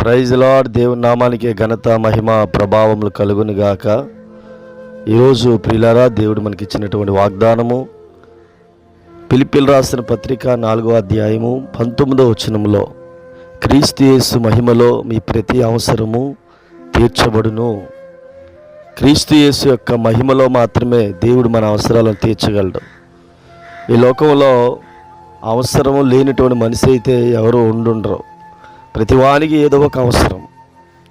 Praise lord దేవుని నామానికి ఘనత మహిమ ప్రభావములు కలుగును గాక. ఈరోజు ప్రిలారా దేవుడు మనకి ఇచ్చినటువంటి వాగ్దానము పిలిపిల్ రాసిన పత్రిక నాలుగో అధ్యాయము పంతొమ్మిదో వచనంలో క్రీస్తు యేసు మహిమలో మీ ప్రతి అవసరము తీర్చబడును. క్రీస్తు యేసు యొక్క మహిమలో మాత్రమే దేవుడు మన అవసరాలను తీర్చగలడు. ఈ లోకంలో అవసరము లేనటువంటి మనిషి అయితే ఎవరు ఉండుండరు. ప్రతివానికి ఏదో ఒక అవసరం.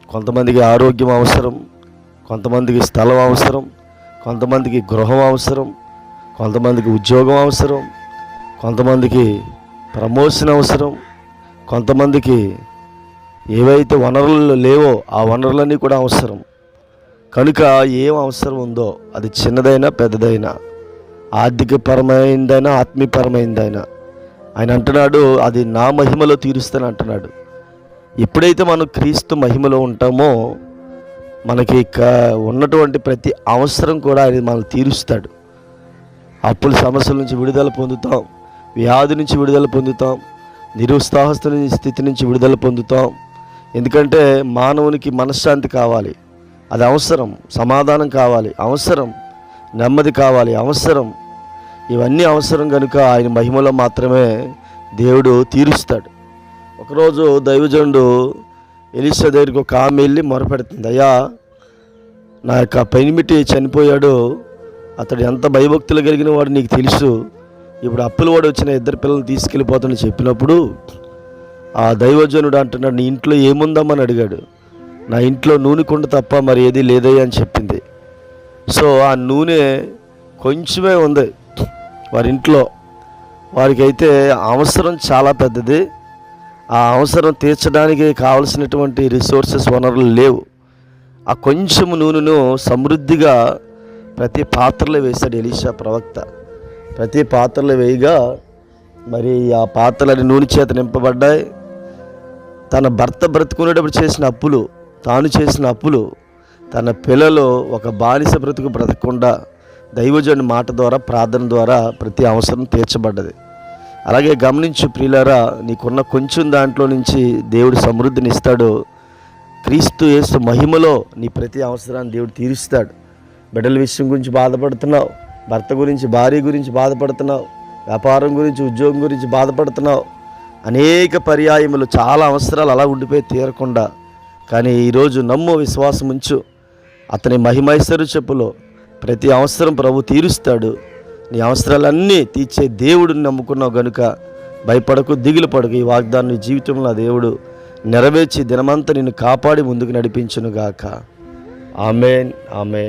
కొంతమందికి ఆరోగ్యం అవసరం కొంతమందికి స్థలం అవసరం కొంతమందికి గృహం అవసరం కొంతమందికి ఉద్యోగం అవసరం కొంతమందికి ప్రమోషన్ అవసరం కొంతమందికి ఏవైతే వనరులు లేవో ఆ వనరులన్నీ కూడా అవసరం. కనుక ఏం అవసరం ఉందో అది చిన్నదైనా పెద్దదైనా ఆర్థికపరమైందైనా ఆత్మీయపరమైందైనా. ఆయన అంటున్నాడు అది నా మహిమలో తీరుస్తాను అంటున్నాడు. ఎప్పుడైతే మనం క్రీస్తు మహిమలో ఉంటామో మనకి ఉన్నటువంటి ప్రతి అవసరం కూడా ఆయన మనం తీరుస్తాడు. అప్పుల సమస్యల నుంచి విడుదల పొందుతాం వ్యాధి నుంచి విడుదల పొందుతాం నిరుత్సాహస్థ స్థితి నుంచి విడుదల పొందుతాం. ఎందుకంటే మానవునికి మనశ్శాంతి కావాలి అది అవసరం సమాధానం కావాలి అవసరం నెమ్మది కావాలి అవసరం. ఇవన్నీ అవసరం కనుక ఆయన మహిమలో మాత్రమే దేవుడు తీరుస్తాడు. ఒకరోజు దైవజనుడు ఎలిసా దగ్గరికి ఒక ఆమె వెళ్ళి మొరపెడుతుంది అయ్యా నా యొక్క పెనిమిటి చనిపోయాడు. అతడు ఎంత భయభక్తులు కలిగిన వాడు నీకు తెలుసు. ఇప్పుడు అప్పులవాడు వచ్చిన ఇద్దరు పిల్లల్ని తీసుకెళ్ళిపోతాను చెప్పినప్పుడు ఆ దైవజనుడు అంటున్నాడు నీ ఇంట్లో ఏముందామని అడిగాడు. నా ఇంట్లో నూనె కుండ తప్ప మరి ఏది లేదయ్యా అని చెప్పింది. సో ఆ నూనె కొంచెమే ఉంది వారి ఇంట్లో. వారికైతే అవసరం చాలా పెద్దది. ఆ అవసరం తీర్చడానికి కావలసినటువంటి రిసోర్సెస్ వనరులు లేవు. ఆ కొంచెం నూనెను సమృద్ధిగా ప్రతి పాత్రలో వేశాడు ఎలీషా ప్రవక్త. ప్రతి పాత్రలో వేయగా మరి ఆ పాత్రలని నూనె చేత నింపబడ్డాయి. తన భర్త బ్రతుకునేటప్పుడు చేసిన అప్పులు తాను చేసిన అప్పులు తన పిల్లలు ఒక బానిస బ్రతుకు బ్రతకకుండా దైవజనుడి మాట ద్వారా ప్రార్థన ద్వారా ప్రతి అవసరం తీర్చబడ్డది. అలాగే గమనించు ప్రియులారా నీకున్న కొంచెం దాంట్లో నుంచి దేవుడు సమృద్ధిని ఇస్తాడు క్రీస్తు యేసు మహిమలో నీ ప్రతి అవసరాన్ని దేవుడు తీరుస్తాడు. బిడ్డల విషయం గురించి బాధపడుతున్నావు భర్త గురించి భార్య గురించి బాధపడుతున్నావు వ్యాపారం గురించి ఉద్యోగం గురించి బాధపడుతున్నావు. అనేక పర్యాయములు చాలా అవసరాలు అలా ఉండిపోయి తీరకుండా. కానీ ఈరోజు నమ్ము విశ్వాసం ఉంచు అతని మహిమైశ్వరు చెప్పులో ప్రతి అవసరం ప్రభు తీరుస్తాడు. నీ అవసరాలన్నీ తీర్చే దేవుడిని నమ్ముకున్నావు గనుక భయపడకు దిగులు పడకు. ఈ వాగ్దాన్ని జీవితంలో దేవుడు నెరవేర్చి దినమంతా నిన్ను కాపాడి ముందుకు నడిపించునుగాక. Amen amen.